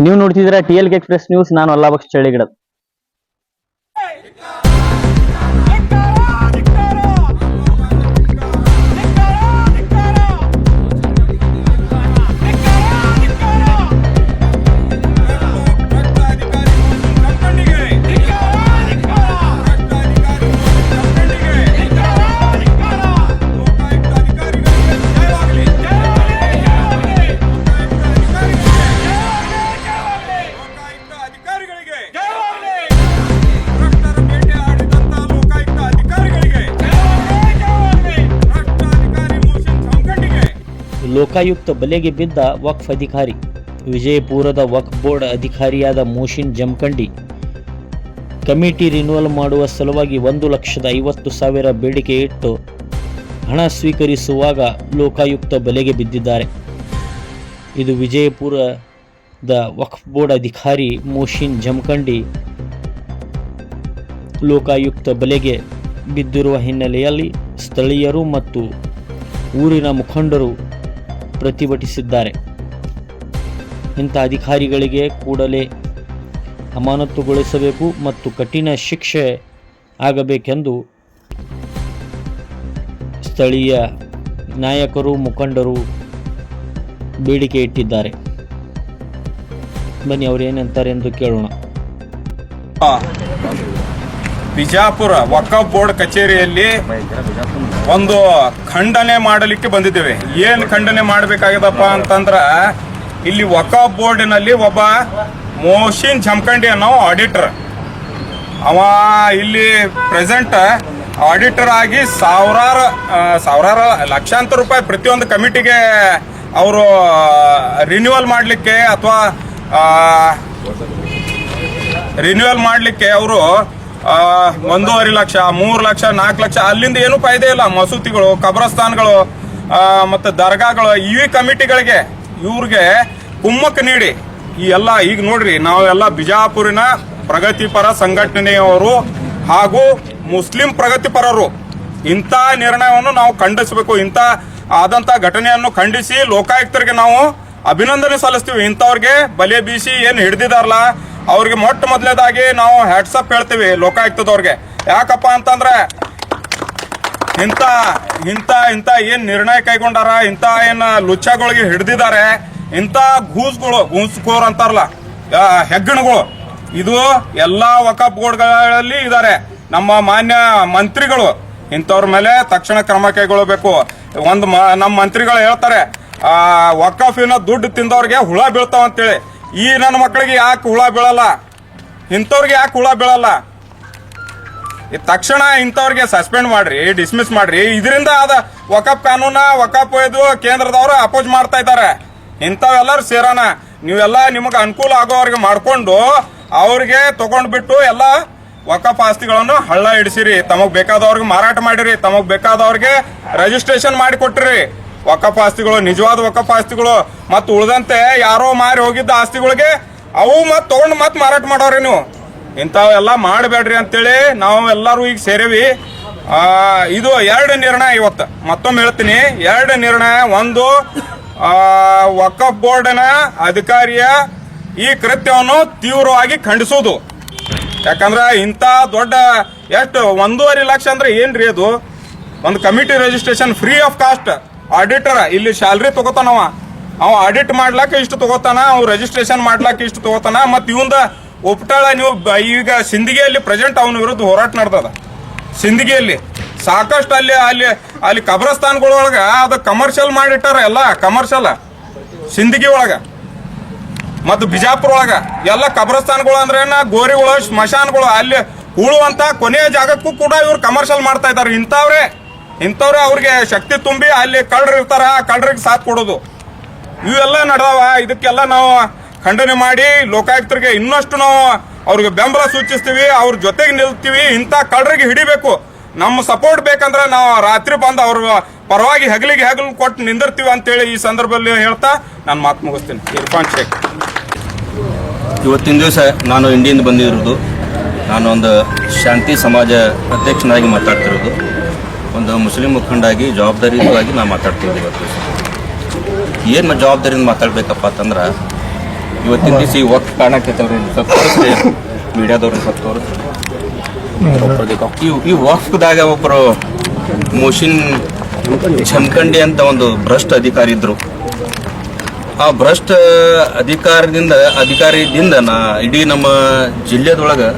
ನೀವು ನೋಡ್ತಿದ್ದೀರಾ T L express news ನಾನು ಅಲ್ಲಾಬಕ್ಷ ಚಳಿಗಿಡ ಲೋಕಾಯುಕ್ತ ಬಲೆಗೆ ಬಿದ್ದ ವಕ್ಫ್ ಅಧಿಕಾರಿ, ವಿಜಯಪುರದ ವಕ್ಫ್ ಬೋರ್ಡ್ ಅಧಿಕಾರಿಯಾದ ಮೋಷಿನ್ ಜಮಖಂಡಿ, ಕಮಿಟಿ ರಿನ್ಯೂವಲ್ ಮಾಡುವ ಸಲುವಾಗಿ ಒಂದು ಲಕ್ಷದ ಐವತ್ತು ಸಾವಿರ ಬೇಡಿಕೆ ಇಟ್ಟು ಹಣ ಸ್ವೀಕರಿಸುವಾಗ ಲೋಕಾಯುಕ್ತ ಬಲೆಗೆ ಬಿದ್ದಿದ್ದಾರೆ. ಇದು ವಿಜಯಪುರದ ವಕ್ಫ್ ಬೋರ್ಡ್ ಅಧಿಕಾರಿ ಮೋಷಿನ್ ಜಮಖಂಡಿ ಲೋಕಾಯುಕ್ತ ಬಲೆಗೆ ಬಿದ್ದಿರುವ ಹಿನ್ನೆಲೆಯಲ್ಲಿ ಸ್ಥಳೀಯರು ಮತ್ತು ಊರಿನ ಮುಖಂಡರು ಪ್ರತಿಭಟಿಸಿದ್ದಾರೆ. ಇಂಥ ಅಧಿಕಾರಿಗಳಿಗೆ ಕೂಡಲೇ ಅಮಾನತುಗೊಳಿಸಬೇಕು ಮತ್ತು ಕಠಿಣ ಶಿಕ್ಷೆ ಆಗಬೇಕೆಂದು ಸ್ಥಳೀಯ ನಾಯಕರು, ಮುಖಂಡರು ಬೇಡಿಕೆ ಇಟ್ಟಿದ್ದಾರೆ. ಬನ್ನಿ ಅವರು ಏನಂತಾರೆ ಎಂದು ಕೇಳೋಣ. ಬಿಜಾಪುರ ವಕಫ್ ಬೋರ್ಡ್ ಕಚೇರಿಯಲ್ಲಿ ಒಂದು ಖಂಡನೆ ಮಾಡಲಿಕ್ಕೆ ಬಂದಿದ್ದೇವೆ. ಏನ್ ಖಂಡನೆ ಮಾಡಬೇಕಾಗ್ಯದಪ್ಪ ಅಂತಂದ್ರ ಇಲ್ಲಿ ವಕಫ್ ಬೋರ್ಡಿನಲ್ಲಿ ಒಬ್ಬ ಮೋಷಿನ್ ಜಮಖಂಡಿ ಅನ್ನೋ ಆಡಿಟರ್ ಅವ ಇಲ್ಲಿ ಪ್ರೆಸೆಂಟ್ ಆಡಿಟರ್ ಆಗಿ ಸಾವಿರಾರು ಸಾವಿರಾರು ಲಕ್ಷಾಂತರ ರೂಪಾಯಿ ಪ್ರತಿಯೊಂದು ಕಮಿಟಿಗೆ ಅವರು ರಿನ್ಯೂವಲ್ ಮಾಡಲಿಕ್ಕೆ ಅಥವಾ ರಿನ್ಯೂವಲ್ ಮಾಡಲಿಕ್ಕೆ ಅವರು ಒಂದೂವರೆ ಲಕ್ಷ, ಮೂರು ಲಕ್ಷ, ನಾಲ್ಕು ಲಕ್ಷ, ಅಲ್ಲಿಂದ ಏನು ಫಾಯ್ದೆ ಇಲ್ಲ. ಮಸೂತಿಗಳು ಕಬ್ರಸ್ತಾನ್ಗಳು ಮತ್ತು ದರ್ಗಾಗಳು, ಇವಿ ಕಮಿಟಿಗಳಿಗೆ ಇವ್ರಿಗೆ ಕುಮ್ಮಕ್ ನೀಡಿ. ಈ ಎಲ್ಲ, ಈಗ ನೋಡ್ರಿ ನಾವೆಲ್ಲ ಬಿಜಾಪುರಿನ ಪ್ರಗತಿಪರ ಸಂಘಟನೆಯವರು ಹಾಗೂ ಮುಸ್ಲಿಂ ಪ್ರಗತಿಪರರು, ಇಂಥ ನಿರ್ಣಯವನ್ನು ನಾವು ಖಂಡಿಸಬೇಕು. ಇಂಥ ಆದಂತ ಘಟನೆಯನ್ನು ಖಂಡಿಸಿ ಲೋಕಾಯುಕ್ತರಿಗೆ ನಾವು ಅಭಿನಂದನೆ ಸಲ್ಲಿಸ್ತೀವಿ. ಇಂಥವ್ರಿಗೆ ಬಲೆ ಬೀಸಿ ಏನು ಹಿಡ್ದಿದಾರಲ್ಲ ಅವ್ರಿಗೆ ಮೊಟ್ಟ ಮೊದಲೇದಾಗಿ ನಾವು ಹ್ಯಾಟ್ಸಪ್ ಹೇಳ್ತೀವಿ ಲೋಕಾಯುಕ್ತದವ್ರಿಗೆ. ಯಾಕಪ್ಪ ಅಂತಂದ್ರೆ ಇಂಥ ಇಂಥ ಇಂಥ ಏನು ನಿರ್ಣಯ ಕೈಗೊಂಡಾರ, ಇಂಥ ಏನು ಲುಚ್ಚಗಳಿಗೆ ಹಿಡ್ದಿದ್ದಾರೆ, ಇಂಥ ಗೂಸ್ಗಳು ಗೂಸ್ಕೋರ್ ಅಂತಾರಲ್ಲ ಹೆಗ್ಗಣಗಳು. ಇದು ಎಲ್ಲಾ ವಕಫ್ ಬೋರ್ಡ್ಗಳಲ್ಲಿ ಇದ್ದಾರೆ ನಮ್ಮ ಮಾನ್ಯ ಮಂತ್ರಿಗಳು, ಇಂಥವ್ರ ಮೇಲೆ ತಕ್ಷಣ ಕ್ರಮ ಕೈಗೊಳ್ಳಬೇಕು. ಒಂದು ನಮ್ಮ ಮಂತ್ರಿಗಳು ಹೇಳ್ತಾರೆ, ಆ ವಕಫಿನ ದುಡ್ಡು ತಿಂದವ್ರಿಗೆ ಹುಳ ಬೀಳ್ತಾವ ಅಂತೇಳಿ ಈ ನನ್ನ ಮಕ್ಕಳಿಗೆ ಯಾಕೆ ಹುಳ ಬೀಳಲ್ಲ? ಇಂಥವ್ರಿಗೆ ಯಾಕೆ ಹುಳ ಬೀಳಲ್ಲ? ಈ ತಕ್ಷಣ ಇಂಥವ್ರಿಗೆ ಸಸ್ಪೆಂಡ್ ಮಾಡ್ರಿ, ಡಿಸ್ಮಿಸ್ ಮಾಡ್ರಿ. ಇದರಿಂದ ಅದ ವಕಪ್ ಕಾನೂನ, ವಕಪ್ ಇದು ಕೇಂದ್ರದವರು ಅಪೋಸ್ ಮಾಡ್ತಾ ಇದ್ದಾರೆ. ಇಂಥವೆಲ್ಲರೂ ಸೇರೋಣ. ನೀವೆಲ್ಲ ನಿಮಗೆ ಅನುಕೂಲ ಆಗೋವ್ರಿಗೆ ಮಾಡಿಕೊಂಡು ಅವ್ರಿಗೆ ತಗೊಂಡ್ಬಿಟ್ಟು ಎಲ್ಲ ವಕಪ್ ಆಸ್ತಿಗಳನ್ನು ಹಳ್ಳ ಹಿಡಿಸಿರಿ. ತಮಗ್ ಬೇಕಾದವ್ರಿಗೆ ಮಾರಾಟ ಮಾಡಿರಿ. ತಮಗ್ ಬೇಕಾದವ್ರಿಗೆ ರಿಜಿಸ್ಟ್ರೇಷನ್ ಮಾಡಿ ಕೊಟ್ಟಿರಿ. ವಕಫ್ ಆಸ್ತಿಗಳು ನಿಜವಾದ ವಕಫ್ ಆಸ್ತಿಗಳು ಮತ್ತು ಉಳಿದಂತೆ ಯಾರೋ ಮಾರಿ ಹೋಗಿದ್ದ ಆಸ್ತಿಗಳಿಗೆ ಅವು ಮತ್ ತಗೊಂಡು ಮತ್ತೆ ಮಾರಾಟ ಮಾಡೋರಿ ನೀವು. ಇಂಥವೆಲ್ಲ ಮಾಡಬೇಡ್ರಿ ಅಂತೇಳಿ ನಾವು ಎಲ್ಲರೂ ಈಗ ಸೇರೇವಿ. ಇದು ಎರಡು ನಿರ್ಣಯ ಇವತ್ತು. ಮತ್ತೊಮ್ಮೆ ಹೇಳ್ತೀನಿ. ಎರಡು ನಿರ್ಣಯ. ಒಂದು ವಕಫ್ ಬೋರ್ಡ್ನ ಅಧಿಕಾರಿಯ ಈ ಕೃತ್ಯವನ್ನು ತೀವ್ರವಾಗಿ ಖಂಡಿಸೋದು ಯಾಕಂದ್ರೆ ಇಂಥ ದೊಡ್ಡ ಎಷ್ಟು, ಒಂದೂವರೆ ಲಕ್ಷ ಅಂದ್ರೆ ಏನ್ರಿ ಅದು? ಒಂದು committee registration free of cost auditor ಇಲ್ಲಿ ಸ್ಯಾಲ್ರಿ ತಗೋತಾನವ. ಅವ ಆಡಿಟ್ ಮಾಡ್ಲಾಕ ಇಷ್ಟು ತಗೋತಾನ, ಅವ್ ರಿಜಿಸ್ಟ್ರೇಷನ್ ಮಾಡ್ಲಾಕ ಇಷ್ಟು ತಗೋತಾನ ಮತ್ ಇವಂದ ಉಪ್ಟಾಳ ನೀವು ಈಗ ಸಿಂದಗಿಯಲ್ಲಿ ಪ್ರೆಸೆಂಟ್ ಅವನ ವಿರುದ್ಧ ಹೋರಾಟ ನಡೆದದ. ಸಿಂದಗಿಯಲ್ಲಿ. ಸಾಕಷ್ಟು ಅಲ್ಲಿ ಅಲ್ಲಿ ಅಲ್ಲಿ ಕಬ್ರಸ್ತಾನ್ಗಳೊಳಗ ಅದು ಕಮರ್ಷಿಯಲ್ ಮಾಡಿಟ್ಟಾರ ಎಲ್ಲ ಕಮರ್ಷಿಯಲ್ ಸಿಂದಗಿ ಒಳಗ. ಮತ್ತು ಬಿಜಾಪುರ ಒಳಗ. ಎಲ್ಲ ಕಬ್ರಸ್ತಾನಗಳು ಅಂದ್ರೆ ಗೋರಿಗಳು, ಸ್ಮಶಾನಗಳು. ಅಲ್ಲಿ ಉಳುವಂತ ಕೊನೆಯ ಜಾಗಕ್ಕೂ ಕೂಡ ಇವ್ರು ಕಮರ್ಷಿಯಲ್ ಮಾಡ್ತಾ ಇದ್ದಾರೆ ಇಂಥವ್ರೆ. ಇಂಥವ್ರೆ ಅವ್ರಿಗೆ ಶಕ್ತಿ ತುಂಬಿ ಅಲ್ಲಿ ಕಳ್ಳರು ಇರ್ತಾರ ಕಳ್ಳರಿಗೆ ಸಾಥ್ ಕೊಡೋದು. ಇವೆಲ್ಲ ನಡೆದವ, ಇದಕ್ಕೆಲ್ಲ ನಾವು ಖಂಡನೆ ಮಾಡಿ ಲೋಕಾಯುಕ್ತರಿಗೆ ಇನ್ನಷ್ಟು ನಾವು ಅವ್ರಿಗೆ ಬೆಂಬಲ ಸೂಚಿಸ್ತೀವಿ, ಅವ್ರ ಜೊತೆಗೆ ನಿಲ್ತೀವಿ, ಇಂಥ ಕಳ್ಳರಿಗೆ ಹಿಡಿಬೇಕು. ನಮ್ಮ ಸಪೋರ್ಟ್ ಬೇಕಂದ್ರೆ ನಾವು ರಾತ್ರಿ ಬಂದು ಅವ್ರ ಪರವಾಗಿ ಹೆಗಲಿಗೆ ಹೆಗಲು ಕೊಟ್ಟು ನಿಂದಿರ್ತೀವಿ ಅಂತೇಳಿ ಈ ಸಂದರ್ಭದಲ್ಲಿ ಹೇಳ್ತಾ ನಾನು ಮಾತು ಮುಗಿಸ್ತೀನಿ. ಇರ್ಫಾನ್ ಶೇಖ್. ಇವತ್ತಿನ ದಿವಸ ನಾನು ಇಂಡಿಯಿಂದ ಬಂದಿರೋದು. ನಾನು ಒಂದು ಶಾಂತಿ ಸಮಾಜ ಅಧ್ಯಕ್ಷನಾಗಿ ಮಾತಾಡ್ತಿರೋದು. ಒಂದು ಮುಸ್ಲಿಂ ಮುಖಂಡಾಗಿ, ಜವಾಬ್ದಾರಿಯುತವಾಗಿ ನಾವು ಮಾತಾಡ್ತೀವಿ ಇವತ್ತು. ಏನು ಜವಾಬ್ದಾರಿಯಿಂದ ಮಾತಾಡ್ಬೇಕಪ್ಪ ಅಂತಂದ್ರೆ, ಇವತ್ತಿನ ದಿವಸ ಈ ಸ್ವಲ್ಪ ತೋರಿಸ್ರಿ. ಮೀಡಿಯಾದವ್ರನ್ನ ಸ್ವಲ್ಪ ತೋರಿಸ್ರಿ. ಈ ಈ ವಕ್ದಾಗ ಒಬ್ಬರು ಮೋಷಿನ್ ಚಮ್ಕಂಡಿ ಅಂತ ಒಂದು ಭ್ರಷ್ಟ ಅಧಿಕಾರಿ ಇದ್ರು. ಆ ಭ್ರಷ್ಟ ಅಧಿಕಾರದಿಂದ ಅಧಿಕಾರಿದಿಂದ ನಾ ಇಡೀ ನಮ್ಮ ಜಿಲ್ಲೆದೊಳಗೆ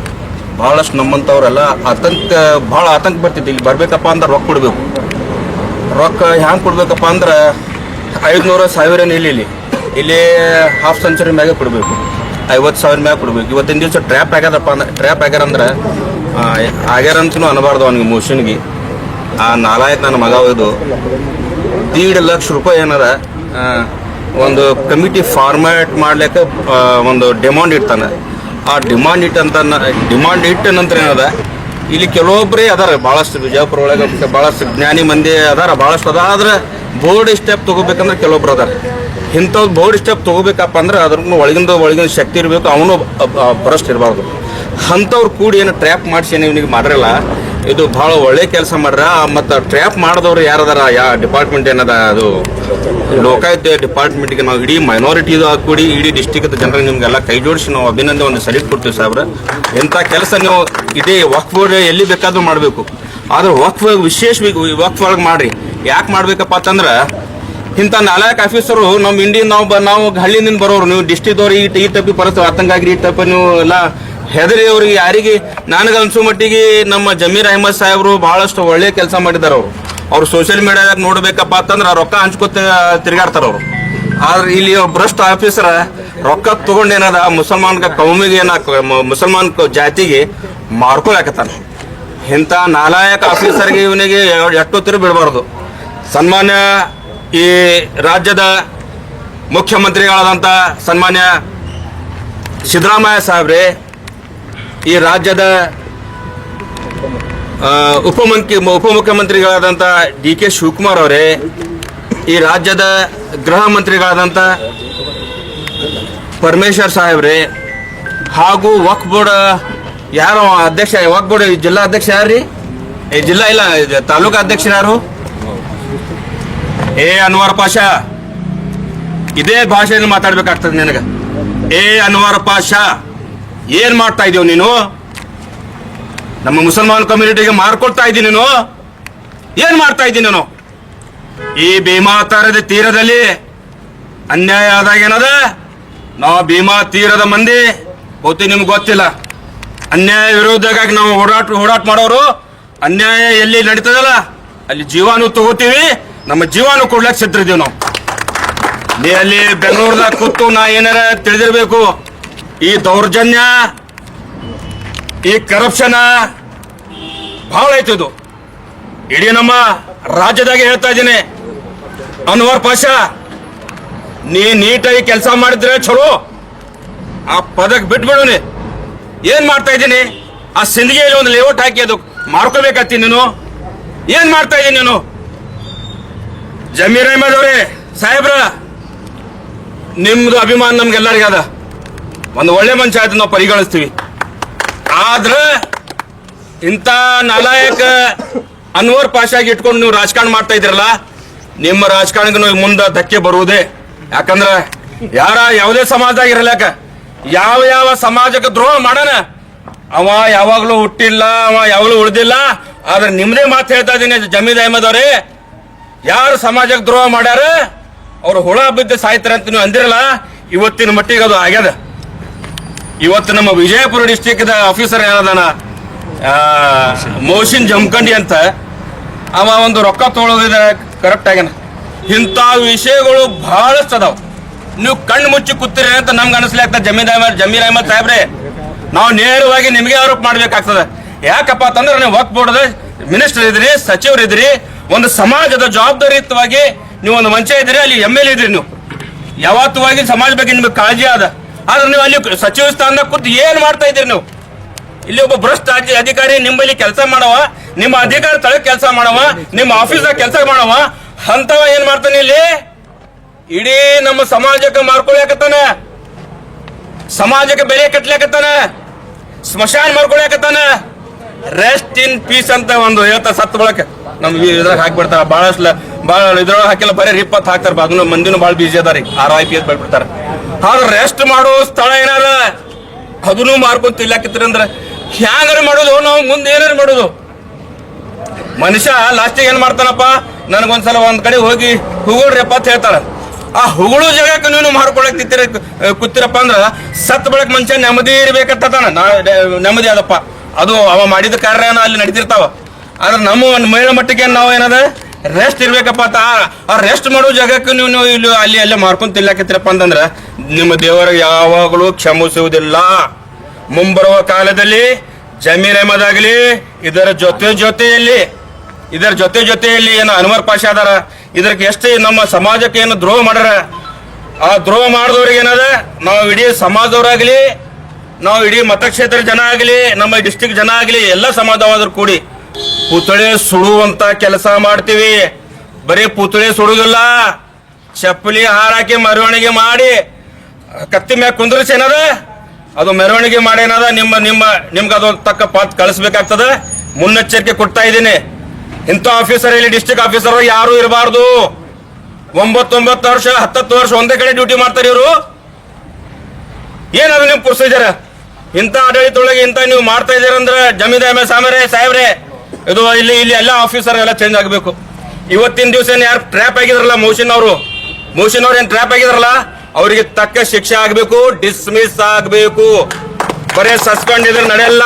ಬಹಳಷ್ಟು ನಮ್ಮಂಥವ್ರೆಲ್ಲ ಆತಂಕ ಭಾಳ ಆತಂಕ ಬರ್ತಿತ್ತು. ಇಲ್ಲಿ ಬರಬೇಕಪ್ಪ ಅಂದ್ರೆ ರೊಕ್ಕ ಕೊಡಬೇಕು. ರೊಕ್ಕ ಹ್ಯಾಂಗೆ ಕೊಡಬೇಕಪ್ಪ ಅಂದ್ರೆ ಐದುನೂರು ಸಾವಿರ ಇಲ್ಲಿ ಇಲ್ಲಿ. ಇಲ್ಲಿ ಹಾಫ್ ಸೆಂಚುರಿ ಮ್ಯಾಗೆ ಕೊಡಬೇಕು. ಐವತ್ತು ಸಾವಿರ ಮ್ಯಾಗೆ ಕೊಡ್ಬೇಕು. ಇವತ್ತಿನ ದಿವಸ ಟ್ರ್ಯಾಪ್ ಆಗ್ಯದಪ್ಪ ಅಂದ್ರೆ ಟ್ರ್ಯಾಪ್ ಆಗ್ಯಾರ ಅಂದ್ರೆ ಆಗ್ಯಾರಂತೂ ಅವ್ನಿಗೆ ಅವನಿಗೆ ಮೋಷನ್ಗೆ ಆ ನಾಲಾಯಕ್ ನನ್ನ ಮಗ ಇದು. ದೀಡ್ ಲಕ್ಷ ರೂಪಾಯಿ ಏನಾರ ಒಂದು ಕಮಿಟಿ ಫಾರ್ಮ್ಯಾಟ್ ಮಾಡ್ಲಿಕ್ಕೆ ಒಂದು ಡಿಮಾಂಡ್ ಇಡ್ತಾನೆ. ಆ ಡಿಮಾಂಡ್ ಇಟ್ಟಂತ ಡಿಮಾಂಡ್ ಇಟ್ಟ ನಂತರ ಏನದ? ಇಲ್ಲಿ ಕೆಲವೊಬ್ಬರೇ ಅದಾರ ಭಾಳಷ್ಟು ಬಿಜಾಪುರ ಒಳಗೆ ಭಾಳಷ್ಟು ಜ್ಞಾನಿ ಮಂದಿ ಅದಾರ ಭಾಳಷ್ಟು ಅದ ಆದ್ರೆ ಬೋರ್ಡ್ ಸ್ಟೆಪ್ ತಗೋಬೇಕಂದ್ರೆ ಕೆಲವೊಬ್ರು ಅದಾರ. ಇಂಥವ್ದು ಬೋರ್ಡ್ ಸ್ಟೆಪ್ ತಗೋಬೇಕಪ್ಪ ಅಂದ್ರೆ ಅದ್ರ ಒಳಗಿಂದ ಒಳಗಿನ ಶಕ್ತಿ ಇರಬೇಕು, ಅವನು ಬರಷ್ಟು ಇರಬಾರ್ದು. ಅಂಥವ್ರು ಕೂಡಿ ಏನು ಟ್ರ್ಯಾಪ್ ಮಾಡಿಸಿ ಏನು ಇವನಿಗೆ ಮಾಡಿರಲ್ಲ ಇದು ಭಾಳ ಒಳ್ಳೆ ಕೆಲಸ ಮಾಡ್ರ. ಮತ್ತು ಟ್ರ್ಯಾಪ್ ಮಾಡಿದವ್ರು ಯಾರದಾರ, ಯಾ ಡಿಪಾರ್ಟ್ಮೆಂಟ್ ಏನದ, ಅದು ಲೋಕಾಯುಕ್ತ ಡಿಪಾರ್ಟ್ಮೆಂಟ್ಗೆ ನಾವು ಇಡೀ ಮೈನಾರಿಟಿ ಕೂಡಿ ಇಡೀ ಡಿಸ್ಟಿಕ್ ಜನರಿಗೆ ನಿಮ್ಗೆಲ್ಲ ಕೈ ಜೋಡಿಸಿ ನಾವು ಅಭಿನಂದನೆ ಒಂದು ಸಲೀಟ್ ಕೊಡ್ತೀವಿ ಸಾಬ್ರ ಇಂಥ ಕೆಲಸ ನೀವು ಇದೇ ವಕ್ ಬೋರ್ಡ್ ಎಲ್ಲಿ ಬೇಕಾದರೂ ಮಾಡಬೇಕು. ಆದ್ರೆ ವಕ್ ವಿಶೇಷ ವಕ್ ಒಳಗೆ ಮಾಡ್ರಿ. ಯಾಕೆ ಮಾಡ್ಬೇಕಪ್ಪ ಅಂತಂದ್ರೆ, ಇಂಥ ನಾಲ್ಕು ಆಫೀಸರು ನಮ್ಮ ಇಂಡಿಯನ್ ನಾವು ನಾವು ಹಳ್ಳಿಯಿಂದ ಬರೋರು, ನೀವು ಡಿಸ್ಟಿಕ್ದವ್ರು ಈ ಈ ತಪ್ಪಿ ಪರಿಸ್ಥಿತಿ ಆತಂಕ ಆಗ್ರಿ, ಈ ತಪ್ಪ ನೀವು ಎಲ್ಲ ಹೆದರಿ ಅವ್ರಿಗೆ ಯಾರಿಗೆ? ನನಗೆ ಅನ್ಸೋ ಮಟ್ಟಿಗೆ ನಮ್ಮ ಜಮೀರ್ ಅಹಮದ್ ಸಾಹೇಬ್ರು ಬಹಳಷ್ಟು ಒಳ್ಳೆ ಕೆಲಸ ಮಾಡಿದ್ದಾರೆ ಅವರು. ಅವ್ರು ಸೋಷಿಯಲ್ ಮೀಡಿಯಾದಾಗ ನೋಡ್ಬೇಕಪ್ಪ ಅಂತಂದ್ರೆ ರೊಕ್ಕ ಹಂಚ್ಕೊತ ತಿರುಗಾಡ್ತಾರ ಅವರು. ಆದ್ರೆ ಇಲ್ಲಿ ಭ್ರಷ್ಟ ಆಫೀಸರ್ ರೊಕ್ಕ ತಗೊಂಡೇನದ ಮುಸಲ್ಮಾನ್ ಕೌಮಿಗೆ ಏನಾಕ ಮುಸಲ್ಮಾನ್ ಜಾತಿಗೆ ಮಾರ್ಕೊಳಕತ್ತಾನೆ ಇಂಥ ನಾಲಾಯಕ ಆಫೀಸರ್ಗೆ ಇವನಿಗೆ ಎಷ್ಟೊತ್ತಿರು ಬಿಡಬಾರ್ದು. ಸನ್ಮಾನ್ಯ ಈ ರಾಜ್ಯದ ಮುಖ್ಯಮಂತ್ರಿಗಳಾದಂಥ ಸನ್ಮಾನ್ಯ ಸಿದ್ದರಾಮಯ್ಯ ಸಾಹೇಬ್ರೆ ಈ ರಾಜ್ಯದ ಉಪಮುಖ್ಯ ಉಪಮುಖ್ಯಮಂತ್ರಿಗಳಾದಂಥ ಡಿ ಕೆ ಶಿವಕುಮಾರ್ ಅವರೇ, ಈ ರಾಜ್ಯದ ಗೃಹ ಮಂತ್ರಿಗಳಾದಂಥ ಪರಮೇಶ್ವರ್ ಸಾಹೇಬ್ರೆ, ಹಾಗೂ ವಕ್ ಬೋರ್ಡ್, ಯಾರು ಅಧ್ಯಕ್ಷ ವಕ್ ಬೋರ್ಡ್ ಜಿಲ್ಲಾ ಅಧ್ಯಕ್ಷ ಯಾರ್ರಿ? ಈ ಜಿಲ್ಲಾ ಇಲ್ಲ ತಾಲೂಕು ಅಧ್ಯಕ್ಷ ಯಾರು? ಏ ಅನ್ವರ್ ಪಾಷಾ. ಇದೇ ಭಾಷೆಯಲ್ಲಿ ಮಾತಾಡ್ಬೇಕಾಗ್ತದೆ ನಿನಗೆ. ಏ ಅನ್ವರ್ ಪಾಷಾ. ಏನ್ ಮಾಡ್ತಾ ಇದೀವ್ ನೀನು? ನಮ್ಮ ಮುಸಲ್ಮಾನ್ ಕಮ್ಯುನಿಟಿಗೆ ಮಾರ್ಕೊಡ್ತಾ ಇದ್ದೀನಿ ನೀನು. ಏನ್ ಮಾಡ್ತಾ ಇದ್ದೀನಿ ನಾನು? ಈ ಭೀಮಾ ತರದ ತೀರದಲ್ಲಿ ಅನ್ಯಾಯ ಆದಾಗ ಏನದ? ನಾವು ಭೀಮಾ ತೀರದ ಮಂದಿ. ಬಹುತಿ ನಿಮ್ಗೆ ಗೊತ್ತಿಲ್ಲ. ಅನ್ಯಾಯ ವಿರೋಧಕ್ಕಾಗಿ ನಾವು ಓಡಾಟ ಓಡಾಟ ಮಾಡೋರು, ಅನ್ಯಾಯ ಎಲ್ಲಿ ನಡೀತದಲ್ಲ, ಅಲ್ಲಿ ಜೀವಾನು ತಗೋತೀವಿ. ನಮ್ಮ ಜೀವಾನು ಕೊಡ್ಲಕ್ ಸಿದ್ರಿದೀವಿ ನಾವು. ನೀ ಅಲ್ಲಿ ಬೆಂಗಳೂರದಾಗ ಕೂತು ನಾ ಏನಾರ ತಿಳಿದಿರ್ಬೇಕು. ಈ ದೌರ್ಜನ್ಯ, ಈ ಕರಪ್ಷನ್ ಬಹಳ ಐತಿ ಇದು. ಇಡೀ ನಮ್ಮ ರಾಜ್ಯದಾಗೆ ಹೇಳ್ತಾ ಇದ್ದೀನಿ. ಅನ್ವರ್ ಪಾಷಾ, ನೀ ನೀಟಾಗಿ ಕೆಲಸ ಮಾಡಿದ್ರೆ ಚಲೋ ಆ ಪದಕ್ ಬಿಟ್ಬಿಡು ನೀ. ಏನ್ ಮಾಡ್ತಾ ಇದ್ದೀನಿ? ಆ ಸಿಂದಗಿಯಲ್ಲಿ ಒಂದು ಲೇಔಟ್ ಹಾಕಿ ಅದು ಮಾರ್ಕೋಬೇಕತ್ತಿ ನೀನು. ಏನ್ ಮಾಡ್ತಾ ಇದ್ದೀನಿ ನೀನು? ಜಮೀರ್ ಅಹಮದ್ ಅವರೇ, ಸಾಹೇಬ್ರ, ನಿಮ್ದು ಅಭಿಮಾನ ನಮ್ಗೆಲ್ಲರಿಗೂ ಅದ ಒಂದು ಒಳ್ಳೆ ಮನುಷ್ಯ ಆಯ್ತು ನಾವು ಪರಿಗಣಿಸ್ತೀವಿ. ಆದ್ರೆ ಇಂಥ ನಾಲಾಯಕ ಅನ್ವರ್ ಪಾಷಾಗಿ ಇಟ್ಕೊಂಡು ನೀವು ರಾಜಕಾರಣ ಮಾಡ್ತಾ ಇದ್ರಲ್ಲ ನಿಮ್ಮ ರಾಜಕಾರಣಕ್ಕೆ ಮುಂದೆ ಧಕ್ಕೆ ಬರುವುದೇ. ಯಾಕಂದ್ರೆ ಯಾರ ಯಾವುದೇ ಸಮಾಜದಾಗ ಯಾಕ? ಯಾವ ಯಾವ ಸಮಾಜಕ್ಕೆ ದ್ರೋಹ ಮಾಡೋಣ. ಅವ ಯಾವಾಗ್ಲೂ ಹುಟ್ಟಿಲ್ಲ, ಅವ ಯಾವಾಗ್ಲೂ ಉಳ್ದಿಲ್ಲ. ಆದ್ರೆ ನಿಮ್ದೇ ಮಾತು ಹೇಳ್ತಾ ಇದ್ದೀನಿ, ಜಮೀದ್ ಅಹಮದ್ ಯಾರು ಸಮಾಜಕ್ಕೆ ದ್ರೋಹ ಮಾಡ್ಯಾರ, ಅವ್ರು ಹುಳ ಬಿದ್ದು ಸಾಯ್ತಾರ ಅಂತ ನೀವು ಅಂದಿರಲ್ಲ, ಇವತ್ತಿನ ಮಟ್ಟಿಗೆ ಅದು ಆಗ್ಯದ. ಇವತ್ತು ನಮ್ಮ ವಿಜಯಪುರ ಡಿಸ್ಟಿಕ್ದ ಆಫೀಸರ್ ಯಾರದಾನ ಮೋಷಿನ್ ಜಮಖಂಡಿ ಅಂತ, ಅವ ಒಂದು ರೊಕ್ಕ ತೊಗೊಳೋದಿದೆ ಕರೆಕ್ಟ್ ಆಗ್ಯಾನ. ಇಂಥ ವಿಷಯಗಳು ಬಹಳಷ್ಟು ಅದಾವ. ನೀವು ಕಣ್ಣು ಮುಚ್ಚಿ ಕೂತಿರಿ ಅಂತ ನಮ್ಗೆ ಅನಿಸ್ಲಾಗ್ತದೆ ಜಮೀರ್ ಅಹಮದ್ ಜಮೀರ್ ಅಹಮದ್ ಸಾಹೇಬ್ರೆ, ನಾವು ನೇರವಾಗಿ ನಿಮಗೆ ಆರೋಪ ಮಾಡ್ಬೇಕಾಗ್ತದೆ. ಯಾಕಪ್ಪ ಅಂತಂದ್ರೆ ನೀವು ವಕ್ ಬೋರ್ಡ್ ಮಿನಿಸ್ಟರ್ ಇದ್ರಿ, ಸಚಿವರು ಇದ್ರಿ, ಒಂದು ಸಮಾಜದ ಜವಾಬ್ದಾರಿಯುತವಾಗಿ ನೀವು ಒಂದು ಮಂಚ ಇದ್ರಿ, ಅಲ್ಲಿ ಎಂ ಎಲ್ ಇದ್ರಿ ನೀವು. ಯಾವತ್ತುವಾಗಿ ಸಮಾಜ ಬಗ್ಗೆ ನಿಮಗೆ ಕಾಳಜಿ ಅದ ಆದ್ರೆ ನೀವು ಅಲ್ಲಿ ಸಚಿವ ಸ್ಥಾನ ಕೂತು ಏನ್ ಮಾಡ್ತಾ ಇದ್ದೀರಿ ನೀವು? ಇಲ್ಲಿ ಒಬ್ಬ ಭ್ರಷ್ಟ ಅಧಿ- ಅಧಿಕಾರಿ ನಿಮ್ಮಲ್ಲಿ ಕೆಲಸ ಮಾಡವ, ನಿಮ್ಮ ಅಧಿಕಾರ ತಳ ಕೆಲಸ ಮಾಡವ, ನಿಮ್ಮ ಆಫೀಸ್ದಾಗ ಕೆಲಸ ಮಾಡವ ಅಂತವ ಏನ್ ಮಾಡ್ತಾನೆ ಇಲ್ಲಿ? ಇಡೀ ನಮ್ಮ ಸಮಾಜಕ್ಕೆ ಮಾರ್ಕೊಳಕತ್ತಾನ ಸಮಾಜಕ್ಕೆ ಬೆಲೆ ಕಟ್ಲಾಕತ್ತಾನ ಸ್ಮಶಾನ ಮಾಡ್ಕೊಳಕತ್ತಾನ ರೆಸ್ಟ್ ಇನ್ ಪೀಸ್ ಅಂತ ಒಂದು ಹೇಳ್ತಾ ಸತ್ ಬಳಕ. ನಮ್ ಇದ್ರಾಗ ಹಾಕ್ಬಿಡ್ತಾರ. ಬಹಳಷ್ಟು ಬಹಳ ಇದ್ರೊಳಗೆ ಹಾಕಿಲ್ಲ, ಬರೀ ಇಪ್ಪತ್ತು ಹಾಕ್ತಾರ ಅದನ್ನು ಮಂದಿನೂ ಭಾಳ ಬಿಜಿ ಅದಾರಿ. ಆರ್ ಐ ಪಿ ಎಸ್ ಬೆಳ್ಬಿಡ್ತಾರ ಆದ್ರೆ ರೆಸ್ಟ್ ಮಾಡೋ ಸ್ಥಳ ಏನಾರ? ಅದನ್ನು ಮಾರ್ಕೊಂತ ತಿಲ್ಲಾಕಿತ್ರಿ ಅಂದ್ರೆ ಹ್ಯಾಂಗಾರ ಮಾಡೋದು? ನಾವು ಮುಂದೆ ಏನಾರು ಮಾಡೋದು? ಮನುಷ್ಯ ಲಾಸ್ಟಿಗೆ ಏನ್ ಮಾಡ್ತಾನಪ್ಪ? ನನಗೊಂದ್ಸಲ ಒಂದ್ ಕಡೆ ಹೋಗಿ ಹುಗುಳ್ರಿಯಪ್ಪ ಅಂತ ಹೇಳ್ತಾರ ಆ ಹುಗುಳು ಜಾಗಕ್ಕೆ ನೀನು ಮಾರ್ಕೊಳಕ್ ತಿರ ಕೂತಿರಪ್ಪ ಅಂದ್ರ ಸತ್ ಬಳಕ್ ಮನುಷ್ಯ ನೆಮ್ಮದಿ ಇರ್ಬೇಕಂತಾನ ನೆಮ್ಮದಿ ಅದಪ್ಪ ಅದು ಅವ ಮಾಡಿದ ಕಾರ್ಯನ ಅಲ್ಲಿ ನಡೀತಿರ್ತಾವ. ಆದ್ರೆ ನಮ್ಮ ಒಂದು ಮಹಿಳಾ ಮಟ್ಟಿಗೆ ನಾವು ಏನದ ರೆಸ್ಟ್ ಇರ್ಬೇಕಪ್ಪ ಅಂತ ಆ- ರೆಸ್ಟ್ ಮಾಡೋ ಜಾಗಕ್ಕೆ ನೀವು ಇಲ್ಲಿ ಅಲ್ಲಿ ಅಲ್ಲೇ ಮಾಡ್ಕೊಂಡು ತಿಲ್ಲಕತ್ತೀರಪ್ಪ ಅಂತಂದ್ರ ನಿಮ್ಮ ದೇವರ ಯಾವಾಗಲೂ ಕ್ಷಮಿಸುವುದಿಲ್ಲ. ಮುಂಬರುವ ಕಾಲದಲ್ಲಿ ಜಮೀರ್ ಅಹಮದ್ ಆಗಲಿ ಇದರ ಜೊತೆ ಜೊತೆಯಲ್ಲಿ, ಇದರ ಜೊತೆ ಜೊತೆಯಲ್ಲಿ ಏನು ಅನ್ವರ್ ಪಾಶ ಅದಾರ. ಇದಕ್ಕೆ ಎಷ್ಟು ನಮ್ಮ ಸಮಾಜಕ್ಕೆ ಏನು ದ್ರೋಹ ಮಾಡ್ಯಾರ. ಆ ದ್ರೋಹ ಮಾಡಿದವ್ರಿಗೆ ಏನದ? ನಾವು ಇಡೀ ಸಮಾಜದವರಾಗಲಿ, ನಾವು ಇಡೀ ಮತಕ್ಷೇತ್ರ ಜನ ಆಗಲಿ, ನಮ್ಮ ಡಿಸ್ಟಿಕ್ ಜನ ಆಗಲಿ, ಎಲ್ಲ ಸಮಾಜವಾದ್ರು ಕೂಡಿ ಪುತ್ಳೆ ಸುಡುವಂತ ಕೆಲಸ ಮಾಡ್ತೀವಿ. ಬರೀ ಪುತ್ಳೆ ಸುಡುದಿಲ್ಲ. ಚಪ್ಪಲಿ ಹಾರಾಕಿ ಮೆರವಣಿಗೆ ಮಾಡಿ, ಕತ್ತಿ ಮ್ಯಾಗ ಕುಂದ್ರಿಸಿ ಏನದ? ಅದು ಮೆರವಣಿಗೆ ಮಾಡಿ ಏನದ? ನಿಮ್ಮ ನಿಮ್ಮ, ನಿಮ್ಗೆ ಅದೊಂದು ತಕ್ಕ ಪಾತ್ ಕಳಿಸ್ಬೇಕಾಗ್ತದ? ಮುನ್ನೆಚ್ಚರಿಕೆ ಕೊಡ್ತಾ ಇದ್ದೀನಿ. ಇಂಥ ಆಫೀಸರ್ ಇಲ್ಲಿ ಡಿಸ್ಟಿಕ್ ಆಫೀಸರ್ ಯಾರು ಇರಬಾರ್ದು. ಒಂಬತ್ತೊಂಬತ್ತು ವರ್ಷ, ಹತ್ತತ್ತು ವರ್ಷ ಒಂದೇ ಕಡೆ ಡ್ಯೂಟಿ ಮಾಡ್ತಾರೆ ಇವರು. ಏನದು ನಿಮ್ ಪ್ರೊಸೀಜರ್ ಇಂಥ ಆಡಳಿತೊಳಗೆ ಇಂಥ ನೀವು ಮಾಡ್ತಾ ಇದೀರಂದ್ರೆ ಜಮೀದ ಸಾಮರೇ ಸಾಹೇಬ್ರೆ ಇದು ಇಲ್ಲಿ ಇಲ್ಲಿ ಎಲ್ಲ ಆಫೀಸರ್ ಎಲ್ಲ ಚೇಂಜ್ ಆಗಬೇಕು. ಇವತ್ತಿನ ದಿವಸ ಯಾರು ಟ್ರ್ಯಾಪ್ ಆಗಿದ್ರಲ್ಲ ಮೋಷನ್ ಅವರು? ಮೋಷನ್ ಅವ್ರು ಏನ್ ಟ್ರ್ಯಾಪ್ ಆಗಿದ್ರಲ್ಲ? ಅವರಿಗೆ ತಕ್ಕ ಶಿಕ್ಷೆ ಆಗಬೇಕು ಡಿಸ್ಮಿಸ್ ಆಗಬೇಕು. ಬರೇ ಸಸ್ಪೆಂಡ್ ಇದ್ರೆ ನಡೆಯಲ್ಲ.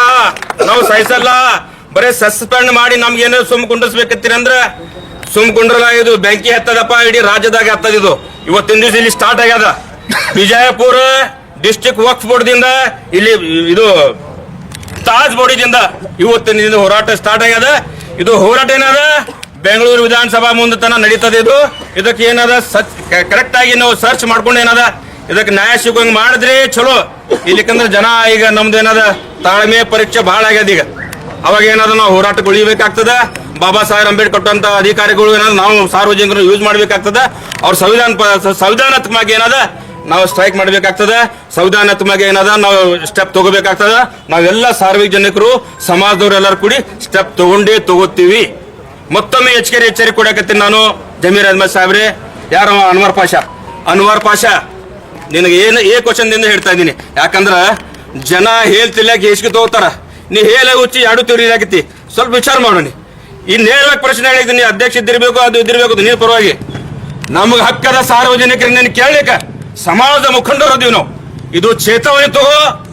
ನಾವು ಸಹಿಸಲ್ಲ. ಬರೇ ಸಸ್ಪೆಂಡ್ ಮಾಡಿ ನಮ್ಗೆ ಏನಾದ್ರು ಸುಮ್ ಕುಂಡಿಸ್ಬೇಕತ್ತೀರಿ ಅಂದ್ರೆ? ಸುಮ್ ಕುಂಡ್ರಲ್ಲ ಇದು, ಬೆಂಕಿ ಹತ್ತದಪ್ಪ, ಇಡೀ ರಾಜ್ಯದಾಗ ಹತ್ತದ ಇದು. ಇವತ್ತಿನ ದಿವಸ ಇಲ್ಲಿ ಸ್ಟಾರ್ಟ್ ಆಗ್ಯದ. ವಿಜಯಪುರ ಡಿಸ್ಟಿಕ್ ವಕ್ಫ್ ಬೋರ್ಡ್ದಿಂದ ಇಲ್ಲಿ ಇದು ತಾಜ್ ಬೋಡಿದಿಂದ ಇವತ್ತು ದಿನ ಹೋರಾಟ ಸ್ಟಾರ್ಟ್ ಆಗ್ಯದ. ಇದು ಹೋರಾಟ ಏನದ? ಬೆಂಗಳೂರು ವಿಧಾನಸಭಾ ಮುಂದೆ ತನ ನಡೀತದೆ ಇದು. ಇದಕ್ಕೆ ಏನದ? ಕರೆಕ್ಟ್ ಆಗಿ ನಾವು ಸರ್ಚ್ ಮಾಡ್ಕೊಂಡು ಏನದ? ಇದಕ್ಕೆ ನ್ಯಾಯ ಸಿಗೋಂಗ್ ಮಾಡಿದ್ರೆ ಚಲೋ. ಇಲ್ಲಿಕಂದ್ರೆ ಜನ ಈಗ ನಮ್ದು ಏನದ? ತಾಳ್ಮೆ, ಪರೀಕ್ಷೆ ಬಹಳ ಆಗ್ಯದ ಈಗ. ಅವಾಗ ಏನಾದ್ರು ನಾವು ಹೋರಾಟಕ್ಕೆ ಉಳಿಬೇಕಾಗ್ತದ? ಬಾಬಾ ಸಾಹೇಬ್ ಅಂಬೇಡ್ಕರ್ ಕೊಟ್ಟಂತ ಅಧಿಕಾರಿಗಳು ಏನಾದ್ರು ನಾವು ಸಾರ್ವಜನಿಕರು ಯೂಸ್ ಮಾಡ್ಬೇಕಾಗ್ತದ. ಅವ್ರ ಸಂವಿಧಾನ ಸಂವಿಧಾನಾತ್ಮಕ ಏನದ? ನಾವು ಸ್ಟ್ರೈಕ್ ಮಾಡ್ಬೇಕಾಗ್ತದ ಸಂವಿಧಾನಾತ್ಮಕ ಏನದ, ನಾವು ಸ್ಟೆಪ್ ತಗೋಬೇಕಾಗ್ತದ. ನಾವೆಲ್ಲ ಸಾರ್ವಜನಿಕರು, ಸಮಾಜದವರೆಲ್ಲರೂ ಕೂಡಿ ಸ್ಟೆಪ್ ತಗೊಂಡೇ ತಗೋತೀವಿ. ಮತ್ತೊಮ್ಮೆ ಎಚ್ಚರಿಕೆ ಎಚ್ಚರಿಕೆ ಕೊಡಕತ್ತೀನಿ ನಾನು ಜಮೀರ್ ಅಹ್ಮದ್ ಸಾಹೇಬ್ರೆ. ಯಾರು ಅನ್ವರ್ ಪಾಷಾ? ಅನ್ವರ್ ಪಾಷಾ, ನಿನಗೆ ಏನು, ಏ ಕ್ವಶನ್ನಿಂದ ಹೇಳ್ತಾ ಇದ್ದೀನಿ. ಯಾಕಂದ್ರ ಜನ ಹೇಳ್ತಿಲ್ಲ ಹೇಸಿಗೆ ತಗೋತಾರ. ನೀ ಹೇಳ ಹುಚ್ಚಿ ಎರಡು ತಿರುಗಿ ಸ್ವಲ್ಪ ವಿಚಾರ ಮಾಡೋಣ ಇನ್ನು ಹೇಳಕ್ಕೆ ಪ್ರಶ್ನೆ ಹೇಳಿದ್ದೀನಿ ಅಧ್ಯಕ್ಷ ಇದ್ದಿರ್ಬೇಕು, ಅದು ಇದ್ದಿರ್ಬೇಕು, ನೀನು ಪರವಾಗಿ. ನಮಗೆ ಹಕ್ಕದ ಸಾರ್ವಜನಿಕರು ನೀನು ಕೇಳಲಿಕ್ಕ. ಸಮಾಜದ ಮುಖಂಡರು ಅದೀವಿ ನಾವು ಇದು ಚೇತಾವಣಿ ತಗೋ,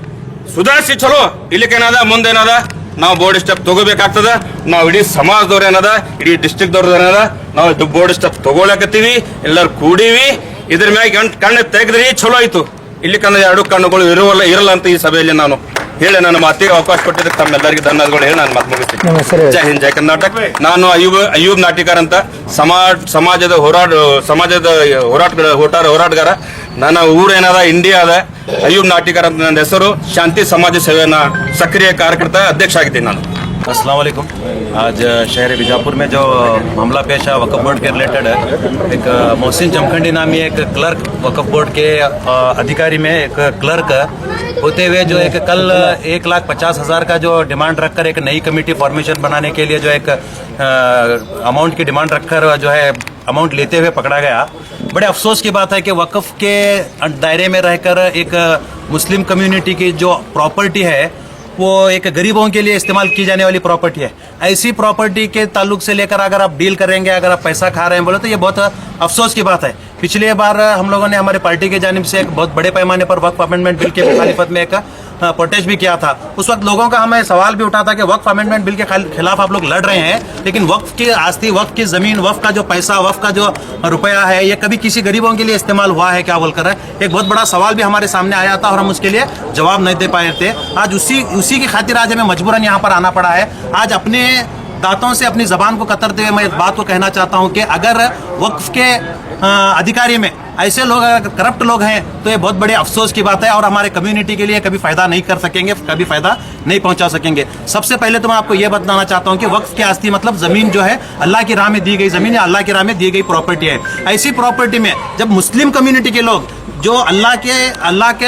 ಸುಧಾರಿಸಿ, ಚಲೋ. ಇಲ್ಲಿಕೇನದ, ಮುಂದೇನದ, ನಾವು ಬೋರ್ಡ್ ಸ್ಟೆಪ್ ತಗೋಬೇಕಾಗ್ತದ. ನಾವು ಇಡೀ ಸಮಾಜದವ್ರು ಏನದ, ಇಡೀ ದವ್ರದ್ದು ಏನದ, ನಾವು ಬೋರ್ಡ್ ಸ್ಟೆಪ್ ತಗೊಳಕತ್ತೀವಿ, ಎಲ್ಲರೂ ಕೂಡೀವಿ. ಇದ್ರ ಮ್ಯಾಗ ಕಣ್- ಕಣ್ಣು ತೆಗೆದ್ರಿ, ಚಲೋ ಆಯ್ತು. ಇಲ್ಲಿ ಕಣ್ಣ ಎರಡು ಕಣ್ಣುಗಳು ಇರುವಲ್ಲ, ಇರಲ್ಲ ಅಂತ ಈ ಸಭೆಯಲ್ಲಿ ನಾನು ಹೇಳಿ ನನ್ನ ಮಾತಿಗೆ ಅವಕಾಶ ಕೊಟ್ಟಿದ್ದಕ್ಕೆ ತಮ್ಮೆಲ್ಲರಿಗೂ ಧನ್ಯವಾದಗಳು. ಹೇಳಿ ನಾನು ಮಾತು ಮುಗಿಸ್ತೀನಿ. ಜೈ ಹಿಂದ್ ಜೈ ಕರ್ನಾಟಕ. ನಾನು ಅಯ್ಯೂಬ್ ಅಯ್ಯೂಬ್ ನಾಟಿಕಾರ ಅಂತ ಸಮಾಜ ಸಮಾಜದ ಹೋರಾಟ ಸಮಾಜದ ಹೋರಾಟ ಹೋಟಾರ ಹೋರಾಟಗಾರ. ನನ್ನ ಊರೇನದ ಇಂಡಿಯಾದ ಅಯ್ಯೂಬ್ ನಾಟಿಕಾರ ಅಂತ ನನ್ನ ಹೆಸರು. ಶಾಂತಿ ಸಮಾಜ ಸೇವೆನ ಸಕ್ರಿಯ ಕಾರ್ಯಕರ್ತ ಅಧ್ಯಕ್ಷ ಆಗಿದ್ದೀನಿ ನಾನು. वालेकुम आज शहर बीजापुर में जो मामला पेश है, वक्फ बोर्ड के रिलेटेड है एक मोहसिन जमखंडी नामी एक क्लर्क वक्फ बोर्ड के अधिकारी में एक क्लर्क होते हुए जो एक, कल, एक लाख पचास हज़ार का जो डिमांड रखकर एक नई कमेटी फॉर्मेशन बनाने के लिए जो एक अमाउंट की डिमांड रखकर जो है, अमाउंट लेते हुए पकड़ा गया। बड़े अफसोस की बात है कि वक्फ के दायरे में रहकर एक मुस्लिम कम्युनिटी की जो प्रॉपर्टी है वो एक गरीबों के लिए इस्तेमाल की जाने वाली प्रॉपर्टी है। ऐसी प्रॉपर्टी के ताल्लुक से लेकर अगर आप डील करेंगे, अगर आप पैसा खा रहे हैं, बोले तो ये बहुत अफसोस की बात है। पिछले बार हम लोगों ने हमारे पार्टी के जानब से एक बहुत बड़े पैमाने पर वक्फ अमेंडमेंट बिल के मुखालिफत में एक प्रोटेस्ट भी किया था। उस वक्त लोगों का हमें सवाल भी उठा था कि वक्फ अमेंडमेंट बिल के खिलाफ आप लोग लड़ रहे हैं, लेकिन वक्फ की आस्ती, वक्फ की ज़मीन, वक्फ का जो पैसा, वक्फ का जो रुपया है, ये कभी किसी गरीबों के लिए इस्तेमाल हुआ है, क्या बोलकर है? एक बहुत बड़ा सवाल भी हमारे सामने आया था और हम उसके लिए जवाब नहीं दे पाए थे। आज उसी उसी की खातिर आज हमें मजबूरन यहाँ पर आना पड़ा है। आज अपने दांतों से, अपनी जबान को कतरते हुए मैं इस बात को कहना चाहता हूँ कि अगर वक्फ के अधिकारी में ऐसे लोग अगर करप्ट लोग हैं तो ये बहुत बड़े अफसोस की बात है और हमारे कम्युनिटी के लिए कभी फ़ायदा नहीं कर सकेंगे, कभी फ़ायदा नहीं पहुँचा सकेंगे। सबसे पहले तो मैं आपको ये बताना चाहता हूँ कि वक्त की आस्ती मतलब ज़मीन जो है, अल्लाह की राह में दी गई ज़मीन या अल्लाह की राह में दी गई प्रॉपर्टी है। ऐसी प्रॉपर्टी में जब मुस्लिम कम्युनिटी के लोग, जो अल्लाह के अल्लाह के,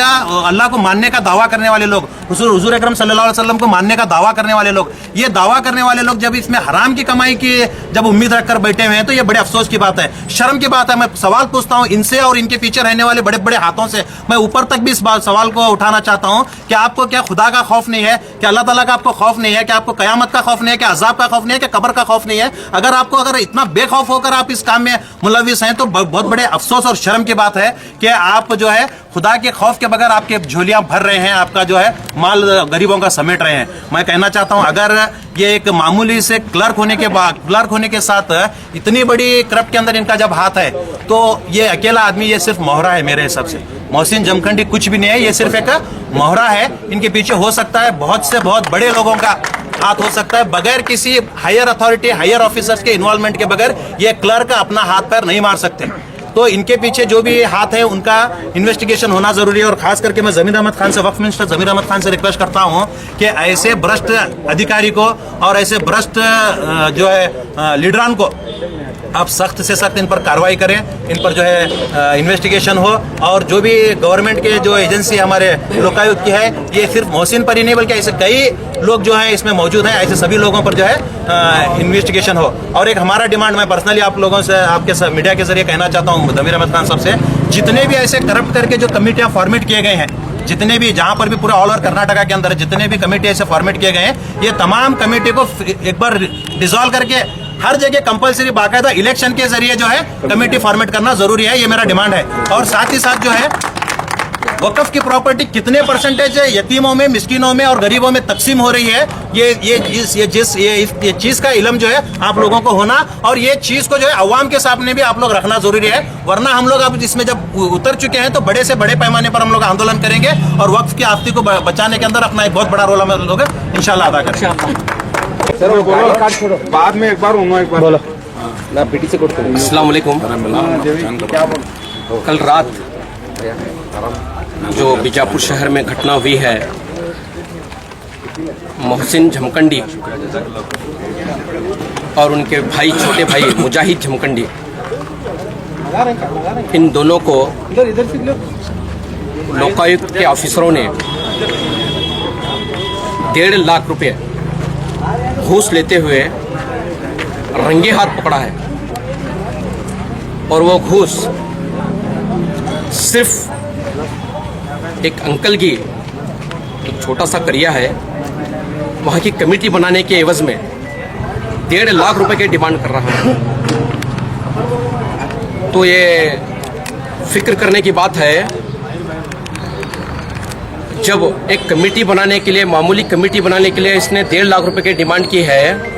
अल्लाह को मानने का दावा करने वाले लोग हुजूर हुजूर अकरम सल्लल्लाहु अलैहि वसल्लम को मानने का दावा करने वाले लोग। ये दावा करने वाले लोग जब इसमें हराम की कमाई की जब उम्मीद रखकर बैठे हुए हैं तो ये बड़े अफसोस की बात है। शर्म की बात है। मैं सवाल पूछता हूँ इनसे और इनके पीछे रहने वाले बड़े बड़े हाथों से। मैं ऊपर तक भी इस सवाल को उठाना चाहता हूँ कि आपको क्या खुदा का खौफ नहीं है? कि अल्लाह तला का आपको खौफ नहीं है? कि आपको कयामत का खौफ नहीं है? कि अजाब का खौफ नहीं है? कि कबर का खौफ नहीं है? अगर आपको अगर इतना बेखौफ होकर आप इस काम में मुलविस हैं तो बहुत बड़े अफसोस और शर्म की बात है कि आप जो है खुदा के खौफ के बगैर आपके झोलियाँ भर रहे हैं, आपका जो है माल गरीबों का समेट रहे हैं। मैं कहना चाहता हूँ, अगर ये एक मामूली से क्लर्क होने के बाद, क्लर्क होने के साथ इतनी बड़ी करप्ट के अंदर इनका जब हाथ है तो ये अकेला आदमी, ये सिर्फ़ मोहरा है मेरे हिसाब से। मोहसिन जमखंडी कुछ भी नहीं है, ये सिर्फ़ एक मोहरा है। इनके पीछे हो सकता है बहुत से बहुत बड़े लोगों का हाथ हो सकता है। बगैर किसी हायर अथॉरिटी हायर ऑफिसर्स के इन्वॉल्वमेंट के बगैर ये क्लर्क अपना हाथ पैर नहीं मार सकते। तो इनके पीछे जो भी हाथ है, उनका इन्वेस्टिगेशन होना ज़रूरी है। और खास करके मैं जमीर अहमद खान से, वक्फ मिनिस्टर जमीर अहमद खान से रिक्वेस्ट करता हूँ कि ऐसे भ्रष्ट अधिकारी को और ऐसे भ्रष्ट जो है लीडरान को आप सख्त से सख्त इन पर कार्रवाई करें, इन पर जो है इन्वेस्टिगेशन हो, और जो भी गवर्नमेंट के जो एजेंसी हमारे लोकायुक्त की है, ये सिर्फ़ मोहसिन पर ही नहीं, बल्कि ऐसे कई लोग जो है इसमें मौजूद हैं, ऐसे सभी लोगों पर जो है इन्वेस्टिगेशन हो। और एक हमारा डिमांड मैं पर्सनली आप लोगों से, आपके मीडिया के ज़रिए कहना चाहता हूँ जमीर अहमद खान साहब से, जितने भी ऐसे करप्ट करके जो कमिटियाँ फॉर्मेट किए गए हैं, जितने भी, जहाँ पर भी पूरा ऑल ओवर कर्नाटका के अंदर, जितने भी कमेटी ऐसे फॉर्मेट किए गए हैं, ये तमाम कमेटी को एक बार डिसॉल्व करके हर जगह कंपलसरी बाकायदा इलेक्शन के ज़रिए जो है कमेटी फॉर्मेट करना ज़रूरी है, ये मेरा डिमांड है। और साथ ही साथ जो है, वकफ की प्रॉपर्टी कितने परसेंटेज है, यतीमों में, मिस्किनों में और गरीबों में तकसीम हो रही है, ये ये इस ये जिस, ये ये चीज़ का इलम जो है आप लोगों को होना और ये चीज़ को जो है अवाम के सामने भी आप लोग रखना ज़रूरी है। वरना हम लोग अब इसमें जब उतर चुके हैं तो बड़े से बड़े पैमाने पर हम लोग आंदोलन करेंगे और वक्फ की आस्ती को बचाने के अंदर अपना एक बहुत बड़ा रोल हम लोग इंशाल्लाह अदा करेंगे। बाद में एक बार एक बार। बोलो। अस्सलाम वालेकुम कल रात जो बीजापुर शहर में घटना हुई है मोहसिन झमकंडी और उनके भाई छोटे भाई मुजाहिद झमकंडी इन दोनों को लोकायुक्त के ऑफिसरों ने डेढ़ लाख रुपए घूस लेते हुए रंगे हाथ पकड़ा है। और वो घूस सिर्फ़ एक अंकल की एक छोटा सा करिया है, वहाँ की कमेटी बनाने के एवज में डेढ़ लाख रुपए की डिमांड कर रहा है। तो ये फ़िक्र करने की बात है जब एक कमेटी बनाने के लिए, मामूली कमेटी बनाने के लिए इसने डेढ़ लाख रुपए की डिमांड की है